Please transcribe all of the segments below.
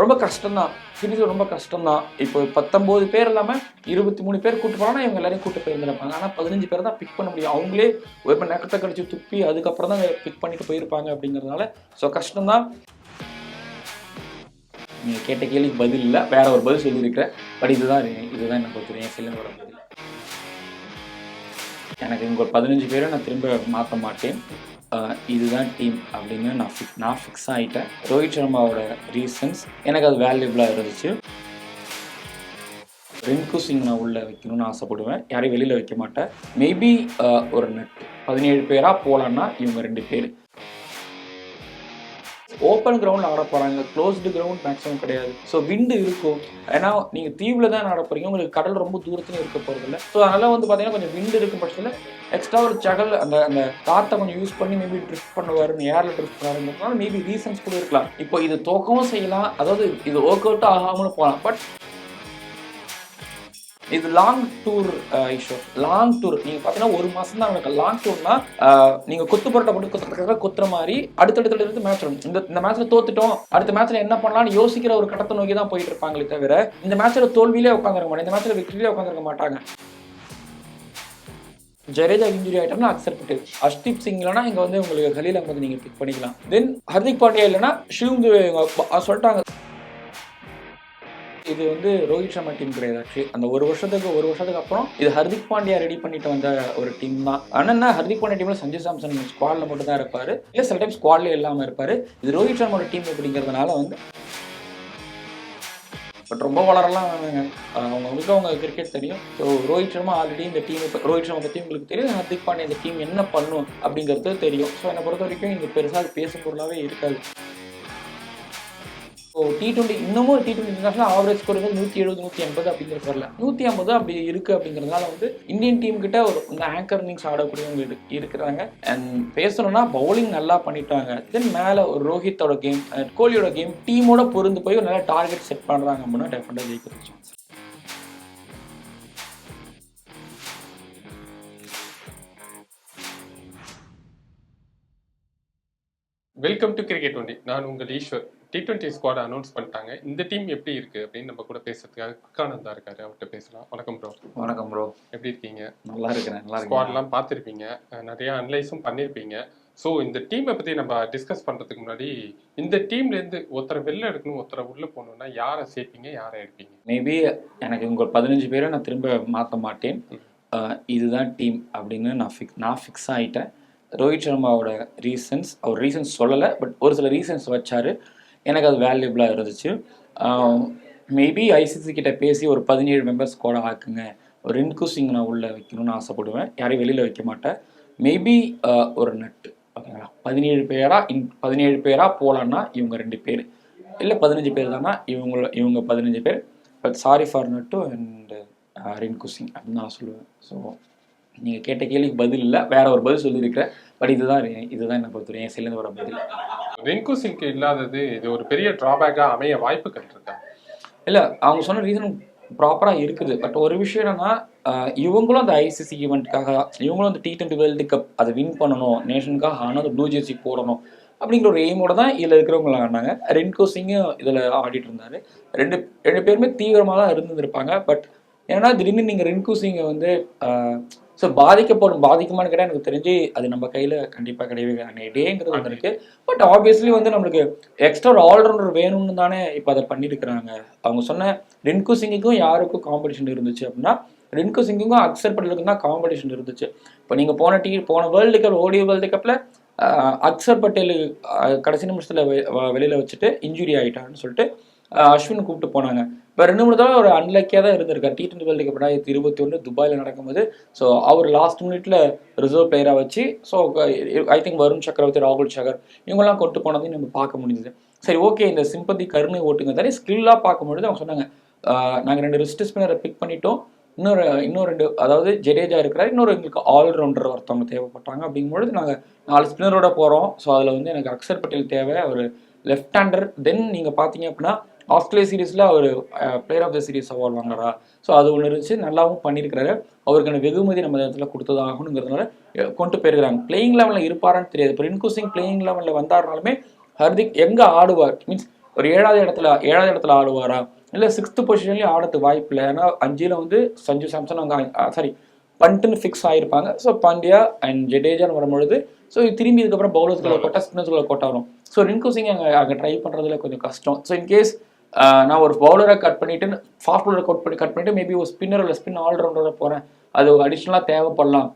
ரொம்ப கஷ்டம்தான். ஃபினிஷர் ரொம்ப கஷ்டம்தான். இப்போ பத்தொம்போது பேர் இல்லாமல் இருபத்தி மூணு பேர் கூட்டு போனால் இவங்க எல்லாரையும் கூட்டு போயிருந்திருப்பாங்க. ஆனால் பதினஞ்சு பேர் தான் பிக் பண்ண முடியும். அவங்களே ஒரு நெக்கத்தை கடிச்சு துப்பி அதுக்கப்புறம் தான் பிக் பண்ணிட்டு போயிருப்பாங்க அப்படிங்கிறதுனால ஸோ கஷ்டம்தான். நீங்கள் கேட்ட கேள்விக்கு பதில் இல்லை. வேற ஒரு பதில் சொல்லியிருக்கிறேன். பட் இதுதான் இதுதான் எனக்கு பொறுத்தவரைக்கும் என் பதில் எனக்கு இங்கே பதினஞ்சு பேரை நான் திரும்ப மாற்ற மாட்டேன். இதுதான் டீம் அப்படின்னு நான் ஃபிக் நான் ஃபிக்ஸ் ஆகிட்டேன் ரோஹித் சர்மாவோட ரீசன்ஸ் எனக்கு அது வேல்யூபிளாக இருந்துச்சு. ரிங்கு சிங் நான் உள்ளே வைக்கணும்னு ஆசைப்படுவேன். யாரையும் வெளியில் வைக்க மாட்டேன். மேபி ஒரு நெட் பதினேழு பேராக போகலான்னா இவங்க ரெண்டு பேர். ஓப்பன் கிரவுண்டில் ஆட போகிறாங்க க்ளோஸ்டு கிரவுண்ட் மேக்ஸிமம் கிடையாது. ஸோ விண்டு இருக்கும். ஏன்னா நீங்கள் தீவில் தான் ஆட போகிறீங்க உங்களுக்கு கடல் ரொம்ப தூரத்துலையும் இருக்க போகிறதில்ல ஸோ அதனால் வந்து பார்த்தீங்கன்னா கொஞ்சம் விண்டு இருக்கும் பட்சத்தில் எக்ஸ்ட்ரா ஒரு சகல் அந்த அந்த காற்றை கொஞ்சம் யூஸ் பண்ணி மேபி ட்ரிஃப்ட் பண்ணுவாருன்னு ஏரில் ட்ரிஃப்ட் பண்ணுவாருங்கிறதுனால மேபி ரீசன்ஸ் கூட இருக்கலாம். இப்போ இது தோக்கவும் செய்யலாம். அதாவது இது ஒர்க் அவுட்டும் ஆகாமலும் போகலாம். பட் இது லாங் டூர் ஈஷோ லாங் டூர் நீங்க பாத்தீங்கன்னா ஒரு மாசம் தான் நடக்கும். லாங் டூர்னா நீங்க கொத்து புரட்டை போட்டு கொத்து கொத்துற மாதிரி அடுத்தடுத்துல இருந்து மேட்ச் வரும். இந்த இந்த மேட்ச்ல தோத்துட்டோம். அடுத்த மேட்ச்ல என்ன பண்ணலாம்னு யோசிக்கிற ஒரு கட்டத்தை நோக்கி தான் போயிட்டு இருப்பாங்களே தவிர இந்த மேட்ச்ல தோல்வியிலே உட்காந்துருக்க மாட்டாங்க. இந்த மேட்ச்ல விக்டரியிலே உட்காந்துருக்க மாட்டாங்க. ஜடேஜா இன்ஜுரி ஆயிட்டோம்னா அக்செப்ட் அஷ்தீப் சிங் இல்லைனா இங்க வந்து உங்களுக்கு ஹலீல் அகமது நீங்க பிக் பண்ணிக்கலாம். தென் ஹர்திக் பாண்டியா இல்லைன்னா ஷிவ் இவங்க சொல்லிட்டாங்க. இது வந்து ரோஹித் சர்மா டீம் கிடையாது ஆக்சுவலி அந்த ஒரு வருஷத்துக்கு ஒரு வருஷத்துக்கு அப்புறம் இது ஹர்திக் பாண்டியா ரெடி பண்ணிட்டு வந்த ஒரு டீம் தான். ஆனால் ஹர்திக் பாண்டியா டீம்ல சஞ்சய் சாம்சன் ஸ்குவாட்ல மட்டும் தான் இருப்பாரு. இல்லை சில டைம் ஸ்குவாட்ல இல்லாம இருப்பாரு. இது ரோஹித் சர்மாவோட டீம் அப்படிங்கிறதுனால வந்து பட் ரொம்ப வளரலாம் அவங்க அவங்களுக்கு அவங்க கிரிக்கெட் தெரியும். ஸோ ரோஹித் சர்மா ஆல்ரெடி இந்த டீம் ரோஹித் சர்மா பற்றி உங்களுக்கு தெரியும். ஹர்திக் பாண்டியா இந்த டீம் என்ன பண்ணும் அப்படிங்கிறது தெரியும். ஸோ என்னை பொறுத்த வரைக்கும் இங்கே பெருசாக பேசும் பொருளாகவே இருக்காது. ஸோ டி டுவெண்ட்டி இன்னமும் T twenty international average score வந்து நூற்றி எழுபது நூற்றி எண்பது அப்படிங்கிறது வரல நூற்றி ஐம்பது அப்படி இருக்குது அப்படிங்கிறதுனால வந்து இந்தியன் டீம் கிட்ட ஒரு இந்த ஆங்கர் இன்னிங்ஸ் ஆடக்கூடியவங்க இரு- இருக்கிறாங்க. அண்ட் பேசணும்னா பவுலிங் நல்லா பண்ணிட்டாங்க. தென் மேலே ஒரு ரோஹித்தோட கேம் கோலியோட கேம் டீமோட பொருந்து போய் ஒரு நல்ல டார்கெட் செட் பண்ணுறாங்க அப்படின்னா டெஃபினட்டாக ஜெயிக்கிறது chance welcome to cricket twenty நான் உங்கள் Eswar. T twenty squad announce பண்ணிட்டாங்க. இந்த டீம் எப்படி இருக்கு அப்படின்னு நம்ம கூட பேசுறதுக்காக குக்கானந்தா இருக்காரு. அவர்கிட்ட பேசலாம். வணக்கம் ப்ரோ வணக்கம் ப்ரோ எப்படி இருக்கீங்க? நல்லா இருக்கிறேன் நல்லா ஸ்குவாட்லாம் பார்த்துருப்பீங்க. நிறைய அனலைஸும் பண்ணியிருப்பீங்க ஸோ இந்த டீமை பற்றி நம்ம டிஸ்கஸ் பண்ணுறதுக்கு முன்னாடி இந்த டீம்லேருந்து ஒருத்தரை வெளில எடுக்கணும் ஒருத்தரை உள்ளே போகணுன்னா யாரை சேர்ப்பீங்க யாரை எடுப்பீங்க? மேபி எனக்கு உங்கள் பதினஞ்சு பேரை நான் திரும்ப மாற்ற மாட்டேன். இதுதான் டீம் அப்படின்னு நான் ஃபிக் நான் ஃபிக்ஸ் ஆகிட்டேன் ரோஹித் சர்மாவோட ரீசன்ஸ் அவர் ரீசன்ஸ் சொல்லலை பட் ஒரு சில ரீசன்ஸ் வச்சாரு. எனக்கு அது வேல்யூபிளாக இருந்துச்சு. மேபி ஐசிசி கிட்ட பேசி ஒரு பதினேழு மெம்பர்ஸ் கூட ஆக்குங்க. ஒரு ரின்கு சிங் நான் உள்ள வைக்கணும்னு ஆசைப்படுவேன். யாரையும் வெளியில் வைக்க மாட்டேன். மேபி ஒரு நட்டு ஓகேங்களா பதினேழு பேராக இன் பதினேழு பேராக போகலான்னா இவங்க ரெண்டு பேர். இல்லை பதினஞ்சு பேர் தானா இவங்கள இவங்க பதினஞ்சு பேர். But sorry for Nattu and Rinku Singh அப்படின்னு நான் சொல்லுவேன். ஸோ நீங்கள் கேட்ட கேள்விக்கு பதில் இல்லை. வேற ஒரு பதில் சொல்லியிருக்கிறேன். பட் இதுதான் இதுதான் என்னை பொறுத்தவரை என் சிலேருந்து வர பதில். ரிங்கு சிங்க்கு இல்லாதது இது ஒரு பெரிய டிராபேக்காக அமைய வாய்ப்புகள் இருக்கா இல்லை அவங்க சொன்ன ரீசன் ப்ராப்பராக இருக்குது. பட் ஒரு விஷயம் என்னன்னா இவங்களும் அந்த ஐசிசி ஈவெண்ட்டுக்காக இவங்களும் அந்த டி டுவெண்ட்டி வேர்ல்டு கப் அதை வின் பண்ணணும் நேஷனுக்காக ஆனால் அந்த ப்ளூ ஜெர்சி போடணும் அப்படிங்கிற ஒரு எய்மோட தான் இதில் இருக்கிறவங்க ஆடினாங்க. ரென்கோ சிங்கும் இதில் ஆடிட்டு இருந்தாரு. ரெண்டு ரெண்டு பேருமே தீவிரமாக தான் இருந்துருப்பாங்க. பட் ஏன்னா திடீர்னு நீங்கள் ரென்கு சிங்கை வந்து ஸோ பாதிக்கப்படும் பாதிக்குமான்னு கேட்டால் எனக்கு தெரிஞ்சு அது நம்ம கையில் கண்டிப்பாக கிடையவே டேங்கிறது வந்துருக்கு. இருக்குது பட் ஆப்வியஸ்லி வந்து நம்மளுக்கு எக்ஸ்ட்ரா ஒரு ஆல்ரவுண்டர் வேணும்னு தானே இப்போ அதை பண்ணியிருக்கிறாங்க அவங்க சொன்ன ரின்கு சிங்குக்கும் யாருக்கும் காம்படிஷன் இருந்துச்சு அப்படின்னா ரின்கு சிங்குக்கும் அக்சர் பட்டேலுக்கும் தான் காம்படிஷன் இருந்துச்சு. இப்போ நீங்கள் போன டீ போன வேர்ல்டு கப் ஓடி வேர்ல்டு கப்பில் அக்சர் பட்டேலு கடைசி நிமிஷத்தில் வெளியில் வச்சுட்டு இன்ஜுரி ஆகிட்டான்னு சொல்லிட்டு அஸ்வின் கூப்பிட்டு போனாங்க. இப்போ ரெண்டு மூணு தடவை ஒரு அன்லக்கியாக தான் இருந்திருக்காரு. டி டுவெண்ட்டி வேர்ல்டு கப் ரெண்டாயிரத்தி இருபத்தி ஒன்று துபாயில் நடக்கும்போது. ஸோ அவர் லாஸ்ட் மினிட்ல ரிசர்வ் பிளேயராக வச்சு ஸோ ஐ திங்க் வருண் சக்கரவர்த்தி ராகுல் சகர் இவங்கெல்லாம் கொண்டு போனதையும் நம்ம பார்க்க முடிஞ்சது. சரி ஓகே இந்த சிம்பத்தி கருணை ஓட்டுங்க. தானே ஸ்கில்லாக பார்க்கும்பொழுது அவங்க சொன்னாங்க நாங்கள் ரெண்டு ரிஸ்ட் ஸ்பின்னரை பிக் பண்ணிட்டோம். இன்னொரு இன்னொரு ரெண்டு அதாவது ஜடேஜா இருக்கிறார். இன்னொரு எங்களுக்கு ஆல்ரவுண்டர் ஒருத்தவங்க தேவைப்பட்டாங்க. அப்படிங்கும்பொழுது நாங்கள் நாலு ஸ்பின்னரோட போகிறோம் ஸோ அதில் வந்து எனக்கு அக்சர் பட்டேல் தேவை. அவர் லெஃப்ட் ஹேண்டர் தென் நீங்கள் பார்த்தீங்க அப்படின்னா ஆஸ்திரேலியா சீரீஸில் அவர் player of the series award வாங்குறா ஸோ அது ஒன்று இருந்துச்சு. நல்லாவும் பண்ணியிருக்கிறாரு அவருக்கான வெகுமதி நம்ம இடத்துல கொடுத்ததாகணுங்கிறதுனால கொண்டு போயிருக்கிறாங்க. பிளேயிங் லெவலில் இருப்பாரான்னு தெரியாது. இப்போ ரின்கு சிங் பிளேயிங் லெவலில் வந்தாருனாலுமே ஹர்திக் எங்கே ஆடுவார்? மீன்ஸ் ஒரு ஏழாவது இடத்துல ஏழாவது இடத்துல ஆடுவாரா? இல்லை சிக்ஸ்த் பொசிஷன்லேயும் ஆடத்துக்கு வாய்ப்பு இல்லை ஏன்னா அஞ்சில் வந்து சஞ்சு சாம்சன் அங்கே சாரி பண்ட்டுன்னு ஃபிக்ஸ் ஆகிருப்பாங்க ஸோ பாண்டியா அண்ட் ஜடேஜான்னு வரும்பொழுது ஸோ திரும்பி இதுக்கப்புறம் பவுலர்ஸ்களை கொட்டா ஸ்பின்னர்ஸ்களை கொட்டா வரும் ஸோ ரின்கு சிங் அங்கே அங்கே ட்ரை பண்ணுறதுல கொஞ்சம் கஷ்டம். ஸோ இன்கேஸ் நான் ஒரு பவுலரை கட் பண்ணிட்டு ஃபாஸ்ட் பவுலரை கட் பண்ணி கட் பண்ணிட்டு மேபி ஒரு ஸ்பின்னர் இல்லை ஸ்பின் ஆல்ரவுண்டரை போகிறேன் அது அடிஷ்னலாக தேவைப்படலாம்.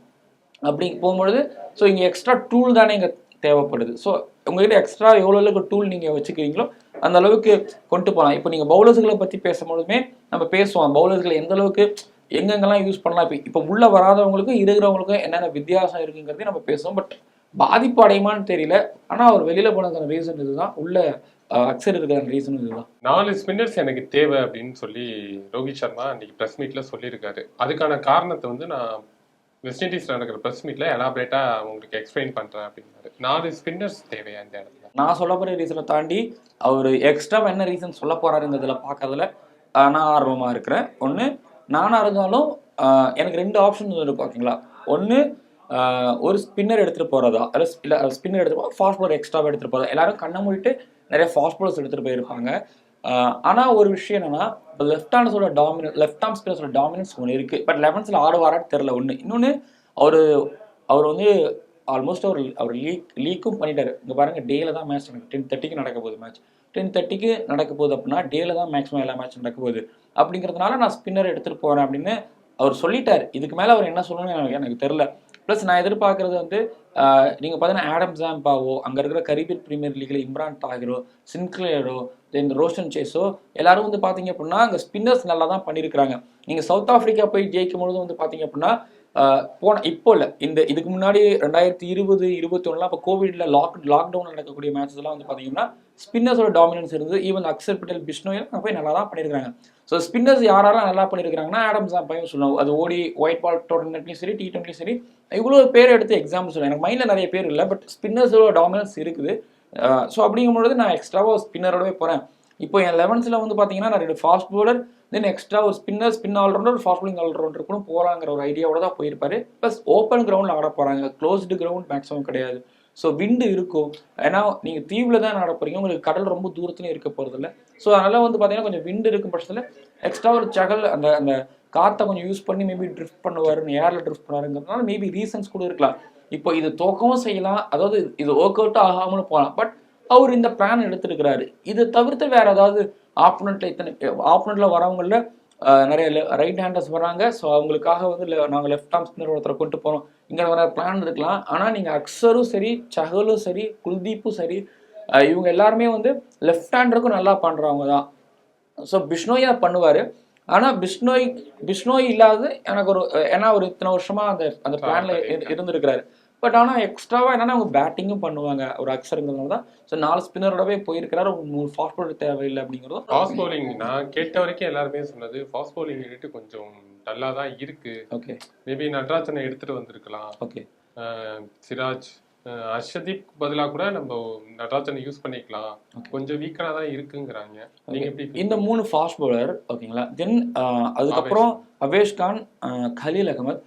அப்படி போகும்பொழுது ஸோ இங்கே எக்ஸ்ட்ரா டூல் தானே இங்கே தேவைப்படுது. ஸோ உங்ககிட்ட எக்ஸ்ட்ரா எவ்வளோ அளவுக்கு டூல் நீங்கள் வச்சுக்கிறீங்களோ அந்த அளவுக்கு கொண்டு போகலாம் இப்போ நீங்கள் பவுலர்ஸ்களை பற்றி பேசும்பொழுதுமே நம்ம பேசுவோம். பவுலர்ஸ்களை எந்த அளவுக்கு எங்கெங்கெல்லாம் யூஸ் பண்ணலாம். இப்போ இப்போ உள்ளே வராதவங்களுக்கும் இருக்கிறவங்களுக்கும் என்னென்ன வித்தியாசம் இருக்குங்கிறதையும் நம்ம பேசுவோம். பட் பாதிப்பு அடையுமான்னு தெரியல. ஆனால் அவர் வெளியில் போனதுக்கான ரீசன் இதுதான். உள்ள அக்சர் இருக்கிற ரீசன் இதுதான். நாலு ஸ்பின்னர்ஸ் எனக்கு தேவை அப்படின்னு சொல்லி ரோஹித் சர்மா இன்னைக்கு ப்ரெஸ் மீட்ல சொல்லியிருக்காரு. அதுக்கான காரணத்தை வந்து நான் வெஸ்ட் இண்டீஸ்ல நடக்கிற ப்ரெஸ் மீட்ல எலாபரேட்டா உங்களுக்கு எக்ஸ்பிளைன் பண்றேன் அப்படின்னாரு. நாலு ஸ்பின்னர்ஸ் தேவையா இந்த இடத்துல? நான் சொல்ல போகிற ரீசனை தாண்டி அவர் எக்ஸ்ட்ரா என்ன ரீசன் சொல்ல போறாருங்கிறதுல பார்க்கறதுல நான் ஆர்வமாக இருக்கிறேன். ஒன்று நானாக இருந்தாலும் எனக்கு ரெண்டு ஆப்ஷன் இருக்கும் ஓகேங்களா? ஒன்று ஒரு ஸ்பின்னர் எடுத்துகிட்டு போகிறதா இல்லை ஸ்பின்னர் எடுத்துகிட்டு போகிறதா ஃபாஸ்ட் பாலர் எக்ஸ்ட்ராவாக எடுத்துகிட்டு போகிறதா எல்லாரும் கண்ணை மூடிட்டு நிறைய ஃபாஸ்ட் பாலர்ஸ் எடுத்துகிட்டு போயிருப்பாங்க. ஆனால் ஒரு விஷயம் என்னன்னா இப்போ லெஃப்ட் ஹேண்ட்ஸோட டாமினன்ஸ் லெஃப்ட் ஆர்ம் ஸ்பின்னர்ஸோட டாமினன்ஸ் ஒன்று இருக்குது பட் லெவன்ஸில் ஆடுவாரான்னு தெரில ஒன்று இன்னொன்று அவர் அவர் வந்து ஆல்மோஸ்ட் அவர் அவர் லீக் லீக்கும் பண்ணிட்டாரு. இங்கே பாருங்கள் டேல தான் மேட்ச் நடக்கும் டென் தேர்ட்டிக்கு நடக்க போகுது மேட்ச் டென் தேர்ட்டிக்கு நடக்க போகுது அப்படின்னா டேல தான் மேக்ஸிமம் எல்லா மேட்ச் நடக்க போகுது. அப்படிங்கிறதுனால நான் ஸ்பின்னர் எடுத்துகிட்டு போகிறேன் அப்படின்னு அவர் சொல்லிட்டார். இதுக்கு மேலே அவர் என்ன சொல்லணும்னு எனக்கு எனக்கு தெரில ப்ளஸ் நான் எதிர்பார்க்குறது வந்து நீங்கள் பார்த்தீங்கன்னா ஆடம் ஜாம்பாவோ அங்கே இருக்கிற கரீபியன் பிரீமியர் லீக்ல இம்ரான் தாகிரோ சின்க்ளேரோ தென் ரோஷன் சேஸோ எல்லாரும் வந்து பார்த்தீங்க அப்படின்னா அங்கே ஸ்பின்னர்ஸ் நல்லா தான் பண்ணியிருக்கிறாங்க நீங்கள் சவுத் ஆஃப்ரிக்கா போய் ஜெயிக்கும் பொழுது வந்து பார்த்தீங்க அப்படின்னா போன இப்போ இல்லை. இந்த இதுக்கு முன்னாடி ரெண்டாயிரத்தி இருபது இருபத்தொன்னுலாம் இப்போ கோவிட்ல லாக் லாக்டவுன் நடக்கக்கூடிய மேட்சஸ்லாம் வந்து பார்த்தீங்கன்னா ஸ்பின்னர்ஸோட டாமினன்ஸ் இருந்தது. ஈவன் அக்சர் பட்டேல் பிஷ்ணோயில் போய் நல்லா தான் பண்ணியிருக்காங்க ஸோ ஸ்பின்னர்ஸ் யாரெல்லாம் நல்லா பண்ணியிருக்காங்கன்னா ஆடம்ஸ் பையன் சொல்லுவாங்க அது ஓடி ஒயிட் பால் டோர்னமெண்ட்லையும் சரி டி டுவெண்ட்லையும் சரி. இவ்வளோ பேர் எடுத்து எக்ஸாம்பிள் சொல்லுவேன் எனக்கு மைண்டில் நிறைய பேர் இல்லை பட் ஸ்பின்னர்ஸோட டாமினன்ஸ் இருக்குது. ஸோ அப்படிங்கும்பொழுது நான் எக்ஸ்ட்ராவாக ஸ்பின்னரோடவே போகிறேன் இப்போ என் லெவன்ஸில் வந்து பார்த்தீங்கன்னா நான் ரெண்டு ஃபாஸ்ட் போலர் தென் எக்ஸ்ட்ரா ஒரு ஸ்பின்னர் ஸ்பின் ஆல்ரவுண்டர் ஒரு ஃபாஸ்ட் போலிங் ஆல்ரவுண்டர் கூட போகலாங்கிற ஒரு ஐடியாவோட தான் போயிருப்பாரு. ப்ளஸ் ஓப்பன் கிரவுண்டில் ஆட போகிறாங்க க்ளோஸ்டு கிரவுண்ட் மேக்ஸிமம் கிடையாது. ஸோ விண்டு இருக்கும். ஏன்னா நீங்கள் தீவில் தான் ஆட போகிறீங்க உங்களுக்கு கடல் ரொம்ப தூரத்துலையும் இருக்க போகிறதில்ல ஸோ அதனால் வந்து பார்த்தீங்கன்னா கொஞ்சம் விண்டு இருக்கும் பட்சத்தில் எக்ஸ்ட்ரா ஒரு சகல் அந்த அந்த காற்றை கொஞ்சம் யூஸ் பண்ணி மேபி ட்ரிஃப்ட் பண்ணுவாருன்னு ஏரில் ட்ரிஃப்ட் பண்ணுவாருங்கிறதுனால மேபி ரீசன்ஸ் கூட இருக்கலாம். இப்போ இது தோக்கவும் செய்யலாம். அதாவது இது ஒர்க் அவுட்டும் ஆகாமலும் போகலாம். பட் அவர் இந்த பிளான் எடுத்திருக்கிறாரு. இது தவிர்த்து வேற ஏதாவது ஆப்போனண்ட்ல இத்தனை ஆப்போனண்ட்ல வரவங்கள நிறைய ரைட் ஹேண்டர்ஸ் வராங்க. ஸோ அவங்களுக்காக வந்து le- நாங்க லெஃப்ட் ஆர்ம் ஸ்பின்னர் ஒருத்தரை கொண்டு போறோம். இங்க வர பிளான் இருக்கலாம் ஆனா நீங்க அக்ஸரும் சரி சஹலும் சரி குல்தீப்பும் சரி இவங்க எல்லாருமே வந்து லெஃப்ட் ஹேண்டருக்கும் நல்லா பண்றவங்க தான். ஸோ பிஷ்னோயா பண்ணுவாரு. ஆனா பிஷ்னோய் பிஷ்னோய் இல்லாத எனக்கு ஒரு ஏன்னா ஒரு இத்தனை வருஷமா அந்த அந்த பிளான்ல இருந்திருக்கிறாரு. பட் ஆனா எக்ஸ்ட்ராவா என்னன்னா அவங்க பேட்டிங்கும் பண்ணுவாங்க. ஒரு அக்ஸருங்கிறதுனால தான். ஸோ நாலு ஸ்பின்னரோடவே போயிருக்கிறாரு. மூணு ஃபாஸ்ட் பவுலர் தேவையில்லை அப்படிங்கிறதும் ஃபாஸ்ட் bowling நான் கேட்ட வரைக்கும் எல்லாருமே சொன்னது ஃபாஸ்ட் bowling யூனிட் கொஞ்சம் டல்லா தான் இருக்கு. ஓகே மேபி நடராஜனை எடுத்துட்டு வந்திருக்கலாம். ஓகே சிராஜ் அர்ஷதீப் பதிலா கூட நம்ம நடராஜனை யூஸ் பண்ணிக்கலாம். கொஞ்சம் வீக்கரா தான் இருக்குங்கிறாங்க. நீங்க இந்த மூணு ஃபாஸ்ட் பவுலர் ஓகேங்களா தென் அதுக்கப்புறம் அவேஷ். கான் அஹ், கலீல் அகமத்.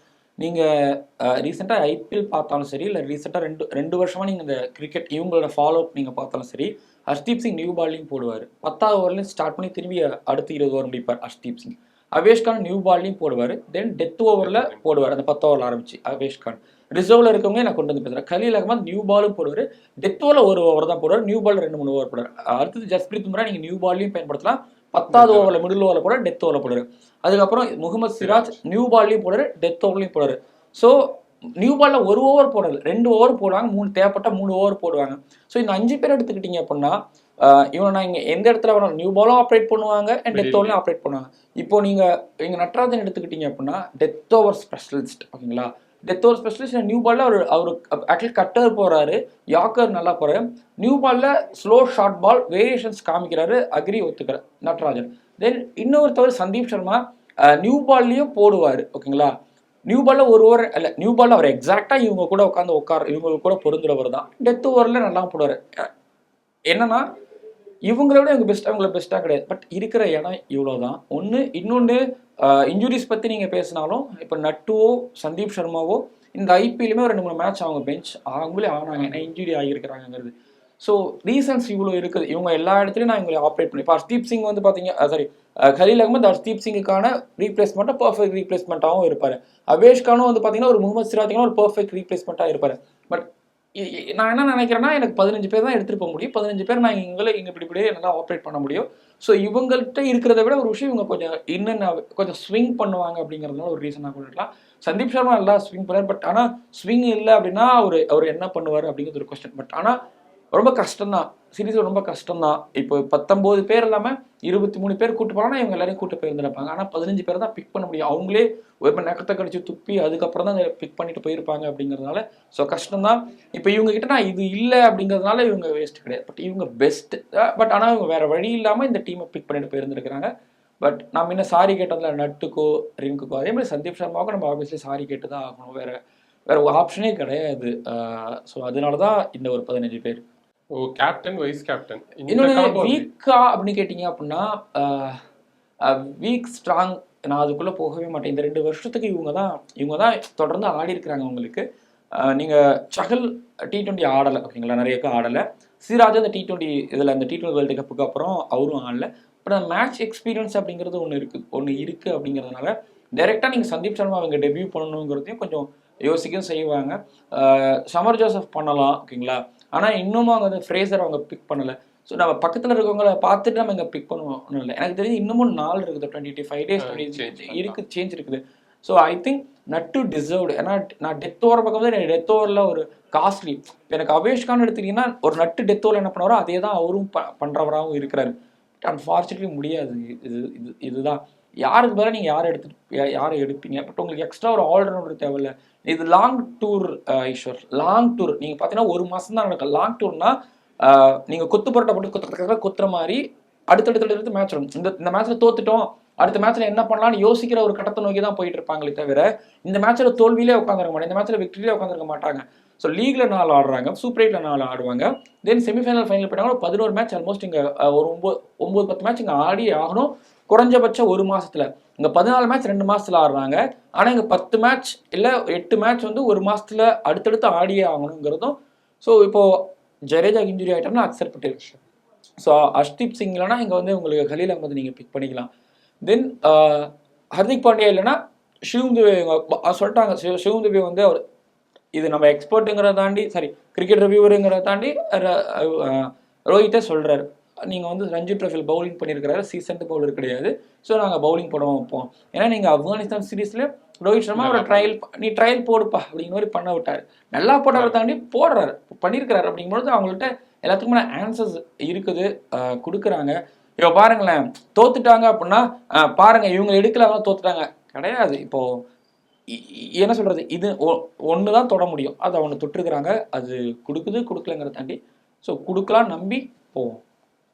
நீங்கள் ரீசெண்டாக ஐபிஎல் பார்த்தாலும் சரி இல்லை ரீசெண்டாக ரெண்டு ரெண்டு வருஷமா நீங்கள் இந்த கிரிக்கெட் இவங்களோட ஃபாலோ அப் நீங்கள் பார்த்தாலும் சரி ஹர்ஷ்தீப் சிங் நியூ பால்லையும் போடுவார். பத்தாவது ஓவர்லையும் ஸ்டார்ட் பண்ணி திரும்பி அடுத்து இருபது ஓவர் முடிப்பார் ஹர்ஷ்தீப் சிங். அவேஷ் கான் நியூ பால்லையும் போடுவார். தென் டெத் ஓவரில் போடுவார் அந்த பத்து ஓவரில் ஆரம்பிச்சு அவேஷ் கான். ரிசர்வ்ல இருக்கவங்க நான் கொண்டு வந்து பேசுறேன். கலீல் அகமத் நியூ பாலும் போடுவார். டெத் ஓவரில் ஒரு ஓவர் தான் போடுவார். நியூ பால் ரெண்டு மூணு ஓவர் போடுவார். அடுத்தது ஜஸ்பிரீத் பும்ரா நீங்கள் நியூ பால்லையும் பயன்படுத்தலாம். பத்தாவது ஓவரில் மிடில் ஓவரில் போட டெத் ஓவரில் போடுவார் அதுக்கப்புறம் முகமது சிராஜ் நியூ பால்லையும் போடுறாரு டெத் ஓவர்லையும் போடுறாரு. ஸோ நியூ பால்ல ஒரு ஓவர் போடல ரெண்டு ஓவர் போடுவாங்க மூணு தேவைப்பட்ட மூணு ஓவர் போடுவாங்க. ஸோ இந்த அஞ்சு பேர் எடுத்துக்கிட்டீங்க அப்படின்னா இவனை நான் இங்கே எந்த இடத்துல வேணாலும் நியூ பாலும் ஆப்ரேட் பண்ணுவாங்க அண்ட் டெத் ஓவர்லையும் ஆப்ரேட் பண்ணுவாங்க. இப்போ நீங்க இங்க நட்ராஜன் எடுத்துக்கிட்டீங்க அப்படின்னா டெத் ஓவர் ஸ்பெஷலிஸ்ட் ஓகேங்களா? டெத் ஓவர் ஸ்பெஷலிஸ்ட் நியூ பால்ல அவர் அவர் ஆக்சுவலி கட்டர் போகிறாரு யாக்கர் நல்லா போகிறாரு நியூ பாலில் ஸ்லோ ஷார்ட் பால் வேரியேஷன்ஸ் காமிக்கிறாரு. அக்ரி ஒத்துக்கிறார் நட்ராஜன். தென் இன்னொருத்தவர் சந்தீப் சர்மா நியூ பால்லையும் போடுவார். ஓகேங்களா? நியூ பாலில் ஒரு ஓவர் இல்லை நியூ பாலில் அவர் எக்ஸாக்டாக இவங்க கூட உட்காந்து உட்கார் இவங்க கூட பொருந்துறவர் தான் டெத் ஓவரில் நல்லா போடுவார். என்னன்னா இவங்கள விட இவங்க பெஸ்ட் அவங்கள பெஸ்ட்டாக கிடையாது. பட் இருக்கிற இடம் இவ்வளோதான் ஒன்று இன்னொன்று இன்ஜுரிஸ் பற்றி நீங்கள் பேசினாலும் இப்போ நட்டுவோ சந்தீப் சர்மாவோ இந்த ஐபிஎலுமே ரெண்டு மூணு மேட்ச் அவங்க பெஞ்ச் அவங்களே ஆனாங்க. ஏன்னா இன்ஜுரி ஆகியிருக்கிறாங்கிறது ஸோ ரீசன்ஸ் இவ்வளோ இருக்குது. இவங்க எல்லா இடத்துலையும் நான் இவங்களை ஆப்ரேட் பண்ணி இப்போ ஹர்தீப் சிங் வந்து பார்த்தீங்க சாரி கலீல் அகமது ஹர்தீப் சிங்குக்கான ரீப்ளேஸ்மெண்ட்டாக பர்ஃபெக்ட் ரீப்ளேஸ்மெண்ட்டாகவும் இருப்பார். அவேஷ் கானும் வந்து பார்த்தீங்கன்னா ஒரு முகமது சிராஜிக்கான ஒரு பர்ஃபெக்ட் ரீப்ளேஸ்மெண்ட்டாக இருப்பார். பட் நான் என்ன நினைக்கிறேன்னா எனக்கு பதினஞ்சு பேர் தான் எடுத்துகிட்டு போக முடியும். பதினஞ்சு பேர் நான் இங்கே இங்கே இப்படி இப்படியே நல்லா ஆப்ரேட் பண்ண முடியும். ஸோ இவங்கள்ட்ட இருக்கிறத விட ஒரு விஷயம் இவங்க கொஞ்சம் என்னென்ன கொஞ்சம் ஸ்விங் பண்ணுவாங்க அப்படிங்கிறதுனால ஒரு ரீசனாக கொண்டுலாம் சந்தீப் சர்மா நல்லா ஸ்விங் பண்ணார். பட் ஆனால் ஸ்விங் இல்லை அப்படின்னா அவர் அவர் என்ன பண்ணுவார் அப்படிங்கிறது ஒரு கொஸ்டின் பட் ஆனால் ரொம்ப கஷ்டம்தான். சீரியஸில் ரொம்ப கஷ்டம்தான். இப்போ பத்தொம்போது பேர் இல்லாமல் இருபத்தி மூணு பேர் கூட்டு போனா இவங்க எல்லாரையும் கூட்டு போயிருந்துருப்பாங்க. ஆனால் பதினஞ்சு பேர் தான் பிக் பண்ண முடியும். அவங்களே இப்போ நெக்கத்தை கடிச்சு துப்பி அதுக்கப்புறம் தான் பிக் பண்ணிட்டு போயிருப்பாங்க அப்படிங்கிறதுனால ஸோ கஷ்டம்தான். இப்போ இவங்க கிட்ட நான் இது இல்லை அப்படிங்கிறதுனால இவங்க வேஸ்ட் கிடையாது. பட் இவங்க பெஸ்ட் பட் ஆனால் இவங்க வேற வழி இல்லாமல் இந்த டீமை பிக் பண்ணிட்டு போயிருந்திருக்கிறாங்க. பட் நம்ம என்ன சாரி கேட்டதில் நட்டுக்கோ ரிங்குக்கோ அதே மாதிரி சந்தீப் சர்மாவுக்கும் நம்ம ஆப்வியஸ்லி சாரி கேட்டு தான் ஆகணும். வேற வேற ஆப்ஷனே கிடையாது. ஸோ அதனால தான் இந்த ஒரு பதினஞ்சு பேர். ஓ கேப்டன் வைஸ் கேப்டன் இன்னொன்று? வீக்கா அப்படின்னு கேட்டிங்க அப்படின்னா வீக் ஸ்ட்ராங் நான் அதுக்குள்ளே போகவே மாட்டேன். இந்த ரெண்டு வருஷத்துக்கு இவங்க தான் இவங்க தான் தொடர்ந்து ஆடி இருக்கிறாங்க உங்களுக்கு ஆஹ் நீங்க சகல் டி டுவெண்ட்டி ஆடலை ஓகேங்களா? நிறையக்கு ஆடலை. சிராஜ் அந்த டி டுவெண்ட்டி இதில் அந்த டி டுவெண்ட்டி வேர்ல்டு கப்புக்கு அப்புறம் அவரும் ஆடல. பட் அந்த மேட்ச் எக்ஸ்பீரியன்ஸ் அப்படிங்கிறது ஒன்று இருக்குது ஒன்று இருக்குது அப்படிங்கிறதுனால டைரெக்டாக நீங்கள் சந்தீப் சர்மா அவங்க டெபியூ பண்ணணுங்கிறதையும் கொஞ்சம் யோசிக்கவும் செய்வாங்க. சமர் ஜோசப் பண்ணலாம் ஓகேங்களா? ஆனால் இன்னமும் அவங்க வந்து ஃப்ரேசர் அவங்க பிக் பண்ணலை. ஸோ நம்ம பக்கத்தில் இருக்கவங்கள பார்த்துட்டு நம்ம இங்கே பிக் பண்ணுவோம் இல்லை. எனக்கு தெரிஞ்சு இன்னமும் நாள் இருக்குது டுவெண்ட்டி ஃபைவ் டேஸ் டுவெண்ட்டி இருக்குது. சேஞ்ச் இருக்குது so I think Nattu deserved ஏன்னா நான் டெத் ஓவர் பக்கம் வந்து டெத் ஓவரில் ஒரு காஸ்ட்லி எனக்கு அவேஷ் கான் எடுத்துக்கிட்டிங்கன்னா ஒரு நட்டு டெத் ஓவர் என்ன பண்ணுவாரோ அதே தான் அவரும் ப பண்ணுறவராகவும் இருக்கிறாரு. அன்ஃபார்ச்சுனேட்லி முடியாது. இது இது இதுதான். யாருக்கு பதிலாக நீங்கள் யாரை எடுத்து யாரை எடுப்பீங்க? பட் உங்களுக்கு எக்ஸ்ட்ரா ஒரு ஆல்ரவுண்டர் தேவையில்ல. இது long tour Eswar. Long tour நீங்கள் பார்த்தீங்கன்னா ஒரு மாதம் தான் நடக்கும். லாங் டூர்னா நீங்கள் கொத்து புரட்டை போட்டு கொத்து கொத்துற மாதிரி அடுத்தடுத்து மேட்ச் வரும். இந்த இந்த மேட்ச்சில் தோத்துட்டோம். அடுத்த மேட்ச்ல என்ன பண்ணலாம்னு யோசிக்கிற ஒரு கட்டத்தை நோக்கி தான் போயிட்டு இருப்பாங்களே தவிர இந்த மேட்ச்ல தோல்வியிலே உட்காந்துருக்க மாட்டாங்க. இந்த மேட்ச்ல விக்டரியிலே உட்காந்துருக்க மாட்டாங்க. ஸோ லீக்ல நாலு ஆடுறாங்க. சூப்பர் எயிட்ல நாலு ஆடுவாங்க. தென் செமிஃபைனல் ஃபைனல் போயிட்டாங்க பதினோரு மேட்ச் ஆல்மோஸ்ட் இங்க ஒரு ஒன்பது ஒன்பது பத்து மேட்ச் இங்க ஆடி ஆகணும். குறைஞ்சபட்சம் ஒரு மாசத்துல. இங்க பதினாலு மேட்ச் ரெண்டு மாசத்துல ஆடுறாங்க. ஆனா இங்க பத்து மேட்ச் இல்ல எட்டு மேட்ச் வந்து ஒரு மாசத்துல அடுத்தடுத்து ஆடியே ஆகணுங்கிறதும் ஸோ இப்போ ஜடேஜா இன்ஜுரி ஆயிட்டோம்னா அக்செப்ட் பண்ணிருக்கு ஸோ அஷ்தீப் சிங் இல்லைனா இங்கே வந்து உங்களுக்கு ஹலீல் அகமது நீங்கள் பிக் பண்ணிக்கலாம். தென் ஹர்திக் பாண்டியா இல்லைன்னா ஷிவம் துபே சொல்லிட்டாங்க. ஷிவ ஷிவம் துபே வந்து அவர் இது நம்ம எக்ஸ்பர்ட்டுங்கிறத தாண்டி சாரி கிரிக்கெட் ரிவ்யூவருங்கிறத தாண்டி ர- ரோஹித்தே சொல்கிறாரு நீங்கள் வந்து ரஞ்சி ட்ரோஃபியில் பவுலிங் பண்ணியிருக்கிறாரு. சீசன் பவுலர் கிடையாது. ஸோ நாங்கள் பவுலிங் போட வைப்போம். ஏன்னா நீங்கள் ஆப்கானிஸ்தான் சீரீஸில் ரோஹித் சர்மா அவரை ட்ரையல் நீ ட்ரையல் போடுப்பா அப்படிங்கிற மாதிரி பண்ண விட்டார். நல்லா போட்டவரை தாண்டி போடுறாரு. பண்ணியிருக்கிறாரு. அப்படிங்கும்போது அவங்கள்ட்ட எல்லாத்துக்குமே ஆன்சர்ஸ் இருக்குது. கொடுக்குறாங்க. இப்போ பாருங்களேன். தோத்துட்டாங்க அப்படின்னா அஹ் பாருங்க. இவங்க எடுக்கலாம தோத்துட்டாங்க. கிடையாது. இப்போ என்ன சொல்றது? இது ஒன்று தான் தொட முடியும். அதை அவங்க தொட்டிருக்கிறாங்க. அது கொடுக்குது கொடுக்கலங்கிறத தாண்டி ஸோ கொடுக்கலாம் நம்பி போவோம்.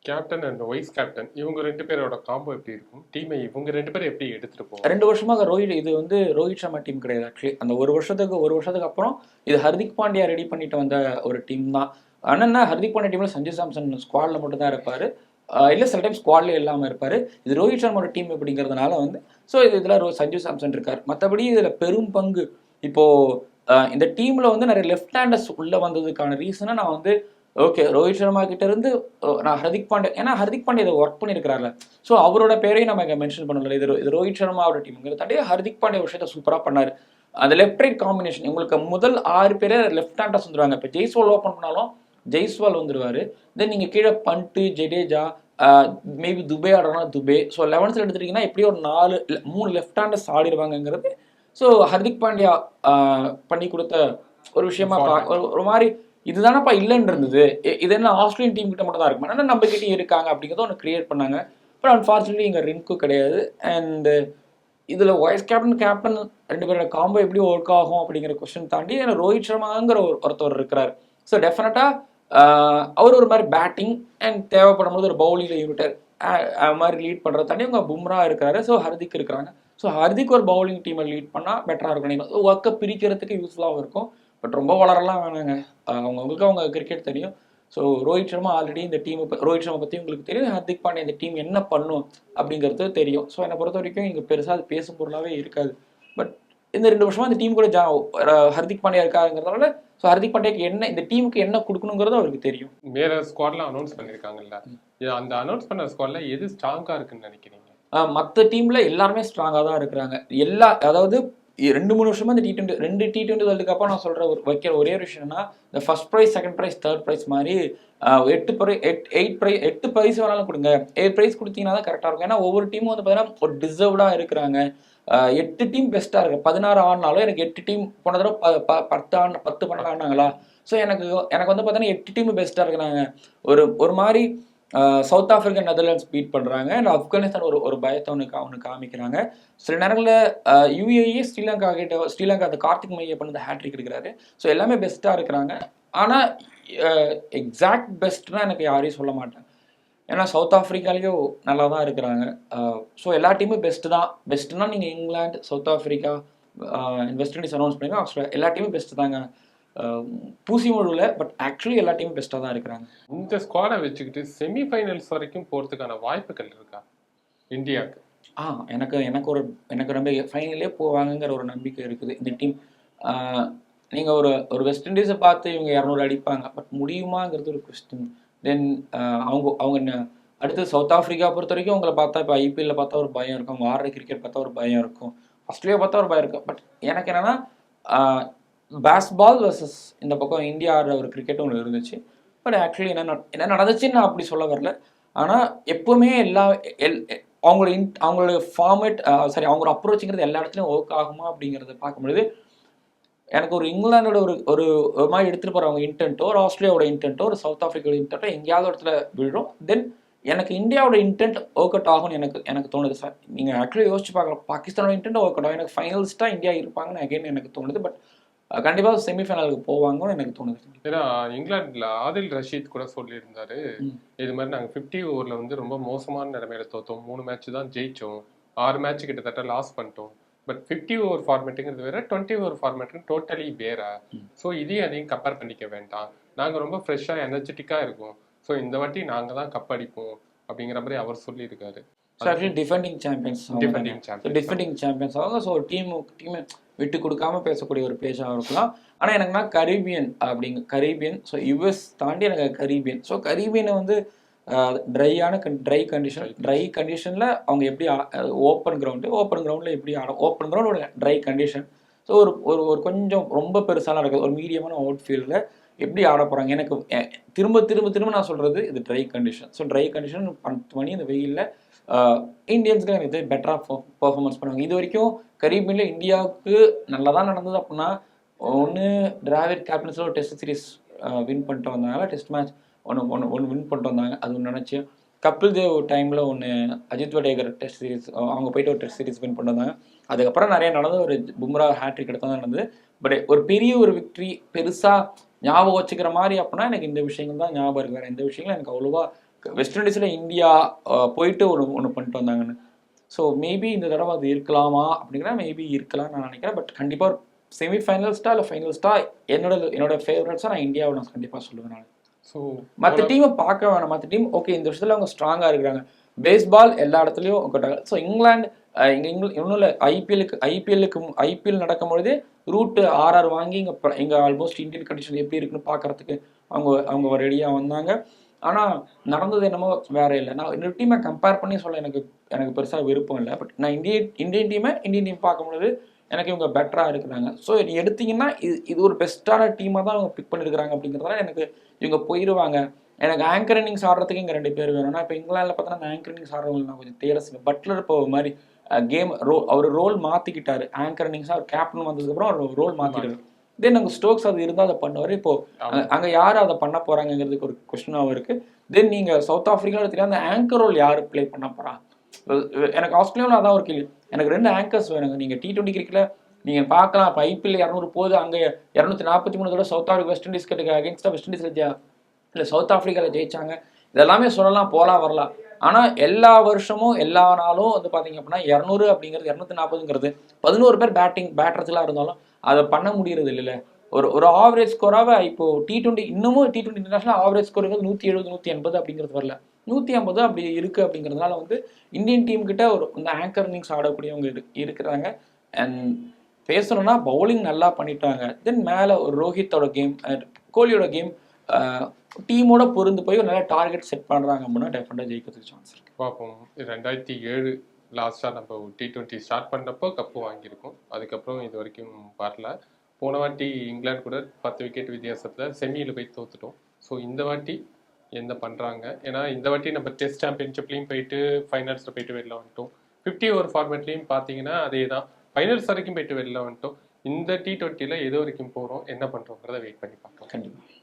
கேப்டன் அண்ட் வைஸ் கேப்டன் இவங்க ரெண்டு பேரோட காம்போ எப்படி இருக்கும்? டீமை இவங்க ரெண்டு பேரும் எப்படி எடுத்துட்டு ரெண்டு வருஷமாக ரோஹித் இது வந்து ரோஹித் சர்மா டீம் கிடையாது ஆக்சுவலி அந்த ஒரு வருஷத்துக்கு ஒரு வருஷத்துக்கு அப்புறம் இது ஹர்திக் பாண்டியா ரெடி பண்ணிட்டு வந்த ஒரு டீம் தான். ஆனால் ஹர்திக் பாண்டியா டீமில் சஞ்சு சாம்சன் ஸ்குவாட்ல மட்டும் தான் இருப்பார். இல்லை சில டைம் ஸ்குவாட்ல இல்லாமல் இருப்பார். இது ரோஹித் சர்மாவோட டீம் அப்படிங்கிறதுனால வந்து ஸோ இது இதில் ரோ சஞ்சு சாம்சன் இருக்கார். மற்றபடி இதில் பெரும் பங்கு இப்போது இந்த டீமில் வந்து நிறைய லெஃப்ட் ஹேண்டர்ஸ் உள்ளே வந்ததுக்கான ரீசனை நான் வந்து ஓகே ரோஹித் சர்மா கிட்ட இருந்து நான் ஹர்திக் பாண்டியா ஏன்னா ஹர்திக் பாண்டியா இதை ஒர்க் பண்ணியிருக்கிறாருல. ஸோ அவரோட பேரையும் நம்ம இங்கே மென்ஷன் பண்ணல இது இது ரோஹித் சர்மாவோட டீமுங்கிறது தாண்டி ஹர்திக் பாண்டியா ஒரு விஷயத்த சூப்பராக பண்ணார். அந்த லெஃப்ட் ரைட் காம்பினேஷன் உங்களுக்கு முதல் ஆறு பேரே லெஃப்ட் ஹேண்டர்ஸ் வந்துருவாங்க இப்போ ஜெய்ஸ்வால் ஓப்பன் பண்ணாலும் ஜெய்ஸ்வால் வந்துருவாரு. தென் நீங்கள் கீழே பண்ட்டு ஜடேஜா மேபி துபே ஆடுறனா துபே. ஸோ லெவன்த்தில் எடுத்துட்டீங்கன்னா எப்படியும் ஒரு நாலு மூணு லெஃப்ட் ஹேண்டர்ஸ் ஆடிடுவாங்கங்கிறது ஸோ ஹர்திக் பாண்டியா ஆஹ், பண்ணி கொடுத்த ஒரு விஷயமா ஒரு மாதிரி இதுதானப்பா இல்லைன்னு இருந்தது. இது என்ன ஆஸ்திரேலியன் டீம் கிட்ட மட்டும் தான் இருக்கும்? ஆனால் நம்ம கிட்டே இருக்காங்க அப்படிங்கிறத ஒன்று கிரியேட் பண்ணாங்க. பட் அன்ஃபார்ச்சுனேட்லி இங்கே ரின்கு கிடையாது. அண்ட் இதில் வைஸ் கேப்டன் கேப்டன் ரெண்டு பேரோட காம்போ எப்படி ஒர்க் ஆகும் அப்படிங்கிற கொஸ்டின் தாண்டி எனக்கு ரோஹித் சர்மாங்கிற ஒரு ஒருத்தவர் இருக்கிறார். ஸோ டெஃபினட்டாக அவர் ஒரு மாதிரி பேட்டிங் அண்ட் தேவைப்படும் போது ஒரு பவுலிங்கில் யூனிட்டர் மாதிரி லீட் பண்ணுற தாண்டி அவங்க பும்ரா இருக்கிறாரு ஸோ ஹர்திக் இருக்கிறாங்க. ஸோ ஹர்திக் ஒரு பவுலிங் டீமை லீட் பண்ணால் பெட்டராக இருக்கும். ஒர்க்கை பிரிக்கிறதுக்கு யூஸ்ஃபுல்லாகவும் இருக்கும். பட் ரொம்ப வளரலாம் வேணாங்க. அவங்கவுங்களுக்கு அவங்க கிரிக்கெட் தெரியும். ஸோ ரோஹித் சர்மா ஆல்ரெடி இந்த டீம் ரோஹித் சர்மா பற்றி உங்களுக்கு தெரியும். ஹர்திக் பாண்டியா இந்த டீம் என்ன பண்ணும் அப்படிங்கிறது தெரியும். ஸோ என்னை பொறுத்த வரைக்கும் இங்கே பெருசாக அது பேசும் பொருளாகவே இருக்காது. பட் இந்த ரெண்டு வருஷமா இந்த டீம் கூட ஜா ஹர்திக் பாண்டியா இருக்காருங்கிறதுனால ஸோ ஹர்திக் பாண்டியாக்கு என்ன இந்த டீமுக்கு என்ன கொடுக்கணுங்கிறது அவருக்கு தெரியும். வேற ஸ்குவாட்லாம் அனௌன்ஸ் பண்ணிருக்காங்கல்ல. இது அந்த அனௌன்ஸ் பண்ண ஸ்குவாட்ல எது ஸ்ட்ராங்கா இருக்குன்னு நினைக்கிறீங்க? மற்ற டீம்ல எல்லாருமே ஸ்ட்ராங்காக தான் இருக்கிறாங்க. எல்லா அதாவது ரெண்டு மூணு வருஷமா இந்த டி டுவெண்ட்டி ரெண்டு டி டுவெண்ட்டி வேர்ல்டு கப்பா நான் சொல்ற ஒரு வைக்கிற ஒரே ஒரு விஷயம்னா இந்த first prize second prize third prize மாதிரி எட்டு ப்ரை எட் எயிட் ப்ரைஸ் எட்டு ப்ரைஸ் வேணாலும் கொடுங்க. எயிட் ப்ரைஸ் கொடுத்தீங்கன்னா தான் கரெக்டாக இருக்கும். ஏன்னா ஒவ்வொரு டீமும் வந்து பார்த்தீங்கன்னா ஒரு டிசர்வ்டாக இருக்கிறாங்க. எட்டு டீம் பெஸ்ட்டாக இருக்கு. பதினாறு ஆடினாலும் எனக்கு எட்டு டீம் போன தடவை ப- பத்து ஆண்டு பத்து பன்னெண்டு ஆடினாங்களா? ஸோ எனக்கு எனக்கு வந்து பார்த்தீங்கன்னா எட்டு டீம் பெஸ்ட்டாக இருக்கிறாங்க. ஒரு ஒரு மாதிரி சவுத் ஆப்பிரிக்கா நெதர்லாண்ட்ஸ் பீட் பண்ணுறாங்க அண்ட் ஆப்கானிஸ்தான் ஒரு ஒரு பயத்தை ஒன்று கா ஒன்று காமிக்கிறாங்க. சில நேரங்களில் யூஏஇ ஸ்ரீலங்கா கிட்ட ஸ்ரீலங்கா அந்த கார்த்திக் மைய பண்ணது ஹேட்ரிக் எடுக்கிறாரு. ஸோ எல்லாமே பெஸ்ட்டாக இருக்கிறாங்க. ஆனால் எக்ஸாக்ட் பெஸ்ட்னா எனக்கு யாரையும் சொல்ல மாட்டேன். ஏன்னா சவுத் ஆஃப்ரிக்காலேயும் நல்லா தான் இருக்கிறாங்க. ஸோ எல்லா டீமும் பெஸ்ட்டு தான். பெஸ்ட்டுனா நீங்கள் England South Africa West Indies announce பண்ணிங்க. ஆஸ்திரேலியா எல்லா டீமும் பெஸ்ட்டு தாங்க. பூசி முழுவில் பட் ஆக்சுவலி எல்லா டீமும் பெஸ்ட்டாக தான் இருக்கிறாங்க. இந்த ஸ்குவாடை வச்சுக்கிட்டு செமிஃபைனல்ஸ் வரைக்கும் போறதுக்கான வாய்ப்புகள் இருக்கா? இந்தியாவுக்கு. ஆ எனக்கு எனக்கு ஒரு எனக்கு ரொம்ப ஃபைனலே போவாங்கங்கிற ஒரு நம்பிக்கை இருக்குது இந்த டீம் நீங்கள் ஒரு ஒரு வெஸ்ட் இண்டீஸை பார்த்து இவங்க இரநூறு அடிப்பாங்க பட் முடியுமாங்கிறது ஒரு கொஸ்டின் தென் அவங்க அவங்க என்ன- அடுத்து சவுத் ஆஃப்ரிக்கா பொறுத்த வரைக்கும் அவங்கள பார்த்தா இப்போ ஐபிஎல்ல பார்த்தா ஒரு பயம் இருக்கும் ஆடுற கிரிக்கெட் பார்த்தா ஒரு பயம் இருக்கும் ஆஸ்திரேலியா பார்த்தா ஒரு பயம் இருக்கும். பட் எனக்கு என்னன்னா பேஸ்பால் வர்சஸ் இந்த பக்கம் இந்தியா ஆடுற ஒரு கிரிக்கெட் ஒன்று இருந்துச்சு. பட் ஆக்சுவலி என்ன நட- என்ன நடந்துச்சுன்னு நான் அப்படி சொல்ல வரல. ஆனால் எப்பவுமே எல்லா எல் அவங்களோட இன் அவங்களோட ஃபார்மேட் சாரி அவங்களோட அப்ரோச்சுங்கிறது எல்லா இடத்துலையும் ஒர்க் ஆகுமா அப்படிங்கிறத பார்க்கும்பொழுது எனக்கு ஒரு இங்கிலாந்தோட ஒரு ஒரு ஒரு மாதிரி எடுத்துகிட்டு போகிறவங்க இன்டென்ட்டோ ஒரு ஆஸ்திரேலியாவோட இன்டென்ட்டோ ஒரு சவுத் ஆஃப்ரிக்காவோட இன்டென்ட்டோ எங்கேயாவது இடத்துல விழுறோம். தென் எனக்கு இந்தியாவோட இன்டென்ட் ஒர்க் அவுட் ஆகும்னு எனக்கு எனக்கு தோணுது சார். நீங்கள் ஆக்சுவலி யோசிச்சு பார்க்கலாம் பாகிஸ்தானோட இன்டென்ட் ஒர்க் அவுட் ஆகும். எனக்கு ஃபைனல்ஸ்ட்டாக இந்தியா இருப்பாங்கன்னு அகைன் எனக்கு தோணுது. பட் கண்டிப்பாக செமிஃபைனலுக்கு போவாங்கன்னு எனக்கு தோணுது. ஏன்னா இங்கிலாந்துல ஆதில் ரஷீத் கூட சொல்லியிருந்தாரு. இது மாதிரி நாங்க 50 ஓவர்ல வந்து ரொம்ப மோசமான நிலைமையில தோத்தோம். மூணு மேட்ச் தான் ஜெயிச்சோம். ஆறு மேட்ச் கிட்டத்தட்ட லாஸ் பண்ணிட்டோம். பட் 50 ஓவர் ஃபார்மேட்டுங்கிறது வேற டுவெண்ட்டி ஓவர் ஃபார்மேட்டு டோட்டலி வேற. ஸோ இதையும் அதையும் கம்பேர் பண்ணிக்க வேண்டாம். நாங்க ரொம்ப ஃப்ரெஷ்ஷாக எனர்ஜெட்டிக்காக இருக்கோம். ஸோ இந்த வாட்டி நாங்க தான் கப் அடிப்போம் அப்படிங்கிற மாதிரி அவர் சொல்லியிருக்காரு. So actually defending champions defending champion defending champions ஆகும் ஸோ டீம் டீமை விட்டு கொடுக்காம பேசக்கூடிய ஒரு பேஜாக இருக்கலாம். ஆனால் எனக்குனா கரீபியன் அப்படிங்க கரீபியன். ஸோ யுஎஸ் தாண்டி எனக்கு கரீபியன். ஸோ கரீபியனை வந்து ட்ரையான ட்ரை கண்டிஷன் ட்ரை கண்டிஷனில் அவங்க எப்படி ஓப்பன் கிரவுண்டு ஓப்பன் கிரவுண்டில் எப்படி ஆட ஓப்பன் கிரவுண்ட் ஒரு ட்ரை கண்டிஷன் ஸோ ஒரு ஒரு ஒரு கொஞ்சம் ரொம்ப பெருசாலாம் இருக்குது. ஒரு மீடியமான அவுட் ஃபீல்டில் எப்படி ஆட போகிறாங்க எனக்கு திரும்ப திரும்ப திரும்ப நான் சொல்கிறது இது dry condition so dry condition பத்து மணி இந்த வெயிலில் இந்தியன்ஸ்க்கு எனக்கு இது பெட்டராக பர்ஃபார்மன்ஸ் பண்ணுவாங்க. இது வரைக்கும் கரீபியனில் இந்தியாவுக்கு நல்லா தான் நடந்தது அப்படின்னா ஒன்று டிராவிட் கேப்டன்ஸில் ஒரு டெஸ்ட் சீரிஸ் வின் பண்ணிட்டு வந்தாங்க. டெஸ்ட் மேட்ச் ஒன்று ஒன்று ஒன்று வின் பண்ணிட்டு வந்தாங்க. அது ஒன்று நினச்சி. கபில் தேவ் டைமில் ஒன்று அஜித் வடேகர் டெஸ்ட் சீரிஸ் அவங்க போயிட்டு ஒரு டெஸ்ட் சீரிஸ் வின் பண்ணிட்டு வந்தாங்க. அதுக்கப்புறம் நிறைய நடந்தது. ஒரு பும்ரா ஹேட்ரிக் எடுத்து தான் நடந்தது. பட் ஒரு பெரிய ஒரு விக்ட்ரி பெருசாக ஞாபகம் வச்சுக்கிற மாதிரி அப்படின்னா எனக்கு இந்த விஷயங்கள் தான் ஞாபகம் இருக்கு. வேறு எந்த விஷயங்களும் எனக்கு அவ்வளோவா வெஸ்ட் இண்டீஸில் இந்தியா போயிட்டு ஒரு ஒன்று பண்ணிட்டு வந்தாங்கன்னு. ஸோ மேபி இந்த தடவை அது இருக்கலாமா? அப்படிங்கிற மேபி இருக்கலாம் நான் நினைக்கிறேன். பட் கண்டிப்பாக ஒரு செமிஃபைனல்ஸ்டா இல்லை ஃபைனல்ஸ்டா என்னோட என்னோட ஃபேவரட்ஸாக நான் இந்தியாவை நான் கண்டிப்பாக சொல்லுவேன் நான். ஸோ மற்ற டீமை பார்க்க வேணாம். மற்ற டீம் ஓகே இந்த விஷயத்தில் அவங்க ஸ்ட்ராங்காக இருக்கிறாங்க. பேஸ்பால் எல்லா இடத்துலையும் கொட்டாங்க ஸோ இங்கிலாந்து இங்க இங்கில இன்னும் இல்லை ஐபிஎலுக்கு ஐபிஎல்லுக்கு ஐபிஎல் நடக்கும் பொழுது ரூட்டு ஆர்ஆர் வாங்கி இங்கே இங்கே ஆல்மோஸ்ட் இந்தியன் கண்டிஷன் எப்படி இருக்குன்னு பார்க்கறதுக்கு அவங்க அவங்க ரெடியாக வந்தாங்க. ஆனால் நடந்தது என்னமோ வேற இல்லை. நான் இன்னொரு டீமை கம்பேர் பண்ணி சொல்ல எனக்கு எனக்கு பெருசாக விருப்பம் இல்லை. பட் நான் இந்தியன் இந்தியன் டீமை இந்தியன் டீம் பார்க்கும்பொழுது எனக்கு இவங்க பெட்டராக இருக்கிறாங்க. ஸோ இது எடுத்தீங்கன்னா இது இது ஒரு பெஸ்ட்டான டீமாக தான் அவங்க பிக் பண்ணியிருக்கிறாங்க அப்படிங்கிறதால எனக்கு இவங்க போயிடுவாங்க எனக்கு ஆங்கர் இன்னிங்ஸ் ஆடுறதுக்கு இங்கே ரெண்டு பேர் வேணும்னா இப்போ இங்கிலாண்டில் பார்த்தோன்னா ஆங்கர் இன்னிங்ஸ் ஆடுறவங்க நான் கொஞ்சம் தேரசுங்க பட்லர் இப்போ மாதிரி கேம் ரோ அவர் ரோல் மாற்றிக்கிட்டார் ஆங்கர் இன்னிங்ஸாக அவர் கேப்டன் வந்ததுக்கப்புறம் அவர் ரோல் மாற்றிட்டார் தென் அங்கே ஸ்டோக்ஸ் அது இருந்தால் அதை பண்ணுவார். இப்போ. அங்கே யார் அதை பண்ண போகிறாங்கிறதுக்கு ஒரு கொஸ்டினாகவும் இருக்குது தென் நீங்கள் சவுத் ஆஃப்ரிக்காவில் தெரியாது அந்த ஆங்கர் ரோல் யார் ப்ளே பண்ண போகிறா எனக்கு ஆஸ்திரேலியாவில் அதான் ஒரு கேள்வி. எனக்கு ரெண்டு ஆங்கர்ஸ் வேணுங்க. நீங்கள் டி டுவெண்ட்டி கிரிக்கெட்டில் நீங்கள் பார்க்கலாம். இப்போ ஐபிஎல் இரநூறு போகுது. அங்கே இரநூத்தி நாற்பத்தி மூணு தடவை சவுத் ஆஃப்ரிக்கா வெஸ்ட் இண்டீஸ் கிட்ட அகேன்ஸ்டாக வெஸ்ட் இண்டீஸில் ஜெயா இல்லை சவுத் ஆஃப்ரிக்காவில் ஜெயிச்சாங்க. இதெல்லாமே சொல்லலாம் போகலாம் வரலாம். ஆனால் எல்லா வருஷமும் எல்லா நாளும் வந்து பார்த்தீங்க அப்படின்னா இரநூறு அப்படிங்கிறது இரநூத்தி நாற்பதுங்கிறது பதினோரு பேர் பேட்டிங் பேட்டர்ஸ்லாம் இருந்தாலும் அதை பண்ண முடியறது இல்லைல்ல. ஒரு ஒரு ஆவரேஜ் ஸ்கோராக இப்போ டி டுவெண்ட்டி இன்னமும் டி டுவெண்ட்டி இன்டர்நேஷனல் ஆவரேஜ் ஸ்கோருங்கிறது நூற்றி எழுபது நூற்றி எண்பது அப்படிங்கிறது வரல. நூற்றி ஐம்பது அப்படி இருக்குது அப்படிங்கிறதுனால வந்து இந்தியன் டீம் கிட்ட ஒரு இந்த ஆங்கர் இன்னிங்ஸ் ஆடக்கூடியவங்க இரு இருக்கிறாங்க. அண்ட் பேசணும்னா பவுலிங் நல்லா பண்ணிட்டாங்க. தென் மேலே ஒரு ரோஹித்தோட கேம் கோலியோட கேம் டீமோட பொருந்து போய் ஒரு நல்ல டார்கெட் செட் பண்ணுறாங்க அப்படின்னா டெஃபினட்டாக ஜெயிக்கிறதுக்கு சான்ஸ் இருக்கு. பார்ப்போம். ரெண்டாயிரத்தி ஏழு லாஸ்ட்டாக நம்ம டி டுவெண்ட்டி ஸ்டார்ட் பண்ணப்போ கப்பு வாங்கியிருக்கோம். அதுக்கப்புறம் இது வரைக்கும் வரல. போன வாட்டி இங்கிலாந்து கூட பத்து விக்கெட் வித்தியாசத்தில் செமியில் போய் தோத்துட்டோம். ஸோ இந்த வாட்டி என்ன பண்ணுறாங்க ஏன்னா இந்த வாட்டி நம்ம டெஸ்ட் சாம்பியன்ஷிப்லேயும் போயிட்டு ஃபைனல்ஸில் போயிட்டு வெளில வந்துட்டோம். ஃபிஃப்டி ஓவர் ஃபார்மேட்லேயும் பார்த்தீங்கன்னா அதே தான் ஃபைனல்ஸ் வரைக்கும் போயிட்டு வெளில வந்துட்டோம். இந்த டி டுவெண்ட்டியில் எது வரைக்கும் போகிறோம் என்ன பண்ணுறோங்கிறத வெயிட் பண்ணி பார்க்கலாம். கண்டிப்பாக